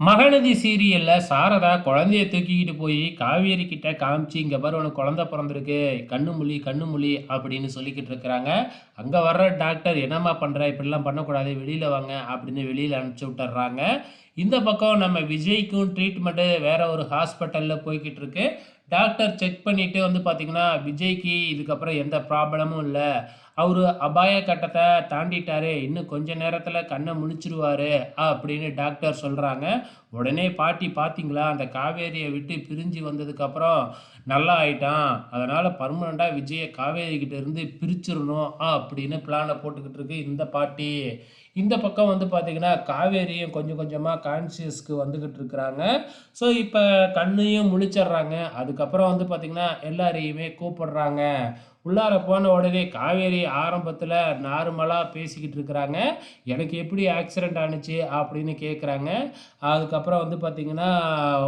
மகநதி சீரியலில் சாரதா குழந்தைய தூக்கிக்கிட்டு போய் காவேரி கிட்ட காமிச்சு இங்கே பாரு உனக்கு குழந்த பிறந்திருக்கு. கண்ணு முழி கண்ணு அப்படின்னு சொல்லிக்கிட்டு இருக்கிறாங்க. அங்கே வர்ற டாக்டர் என்னம்மா பண்ணுற இப்படிலாம் பண்ணக்கூடாது. வெளியில் வாங்க அப்படின்னு வெளியில் அனுப்பிச்சு விட்டுறாங்க. இந்த பக்கம் நம்ம விஜய்க்கும் ட்ரீட்மெண்ட்டு வேற ஒரு ஹாஸ்பிட்டலில் போய்கிட்டு இருக்கு. டாக்டர் செக் பண்ணிட்டு வந்து பார்த்திங்கன்னா விஜய்க்கு இதுக்கப்புறம் எந்த ப்ராப்ளமும் இல்லை. அவர் அபாய கட்டத்தை தாண்டிட்டாரு. இன்னும் கொஞ்ச நேரத்தில் கண்ணை முழிச்சிருவாரு அப்படின்னு டாக்டர் சொல்கிறாங்க உடனே பாட்டி பார்த்தீங்களா அந்த காவேரியை விட்டு பிரிஞ்சு வந்ததுக்கப்புறம் நல்லா ஆயிட்டான். அதனால் பர்மனெண்ட்டாக விஜயை காவேரிக்கிட்ட இருந்து பிரிச்சிடணும் அப்படின்னு பிளானை போட்டுக்கிட்டு இருக்கு இந்த பாட்டி. இந்த பக்கம் வந்து பார்த்திங்கன்னா காவேரியும் கொஞ்சம் கொஞ்சமாக கான்சியஸ்க்கு வந்துக்கிட்டு இருக்கிறாங்க. ஸோ இப்போ கண்ணையும் முழிச்சிடுறாங்க. அதுக்கப்புறம் வந்து பார்த்திங்கன்னா எல்லாரையுமே கூப்பிடுறாங்க. உள்ளார போன உடனே காவேரி ஆரம்பத்தில் நார்மலாக பேசிக்கிட்டு இருக்கிறாங்க. எனக்கு எப்படி ஆக்சிடெண்ட் ஆணுச்சு அப்படின்னு கேட்குறாங்க அதுக்கப்புறம் வந்து பார்த்திங்கன்னா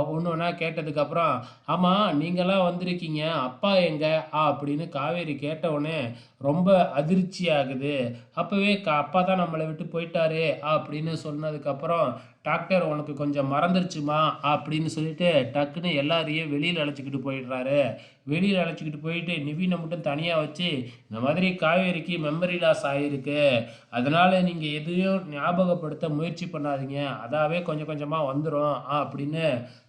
ஒன்று ஒன்றா கேட்டதுக்கப்புறம் ஆமாம் நீங்களாம் வந்திருக்கீங்க. அப்பா எங்கே? அப்படின்னு காவேரி கேட்டவுடனே ரொம்ப அதிர்ச்சி ஆகுது. அப்போவே க அப்பா தான் நம்மளை விட்டு போயிட்டாரு அப்படின்னு சொன்னதுக்கப்புறம் டாக்டர் உனக்கு கொஞ்சம் மறந்துருச்சுமா? அப்படின்னு சொல்லிட்டு டக்குன்னு எல்லாரையும் வெளியில் அழைச்சிக்கிட்டு போயிடுறாரு. வெளியில் அழைச்சிக்கிட்டு போயிட்டு நிவினை மட்டும் தனியாக வச்சு இந்த மாதிரி காவேரிக்கு மெமரி லாஸ் ஆகிருக்கு அதனால் நீங்கள் எதையும் ஞாபகப்படுத்த முயற்சி பண்ணாதீங்க. அதாவே கொஞ்சம் கொஞ்சமாக வந்துடும் அப்படின்னு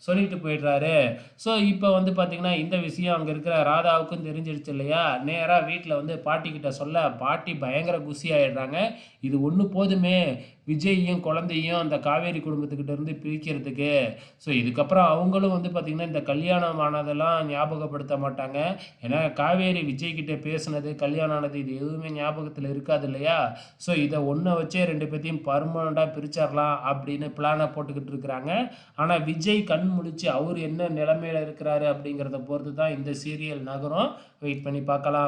சொல்லிட்டு போயிடுறாரு. ஸோ இப்போ வந்து பார்த்திங்கன்னா இந்த விஷயம் அங்கே இருக்கிற ராதாவுக்கும் தெரிஞ்சிருச்சு இல்லையா? நேராக வீட்டில் வந்து பாட்டிக்கிட்ட சொல்ல பாட்டி பயங்கர குசி ஆகிடுறாங்க இது ஒன்று போதுமே விஜய்யும் குழந்தையும் அந்த காவேரி குடும்பத்துக்கிட்ட இருந்து பிரிக்கிறதுக்கு. ஸோ இதுக்கப்புறம் அவங்களும் வந்து பார்த்திங்கன்னா இந்த கல்யாணம் ஆனதெல்லாம் ஞாபகப்படுத்த மாட்டாங்க. மாட்டாங்க. ஏன்னா காவேரி விஜய் கிட்ட பேசுனது கல்யாணம் ஆனது இது எதுவுமே ஞாபகத்தில் இருக்காது இல்லையா? ஸோ இதை ஒன்றை வச்சே ரெண்டு பேர்த்தையும் பர்மனண்ட்டாக பிரிச்சிடலாம் அப்படின்னு பிளானை போட்டுக்கிட்டு இருக்கிறாங்க. ஆனால் விஜய் கண் முடிச்சு அவர் என்ன நிலைமையில் இருக்கிறாரு அப்படிங்கிறத பொறுத்து தான் இந்த சீரியல் நகரும். வெயிட் பண்ணி பார்க்கலாம்.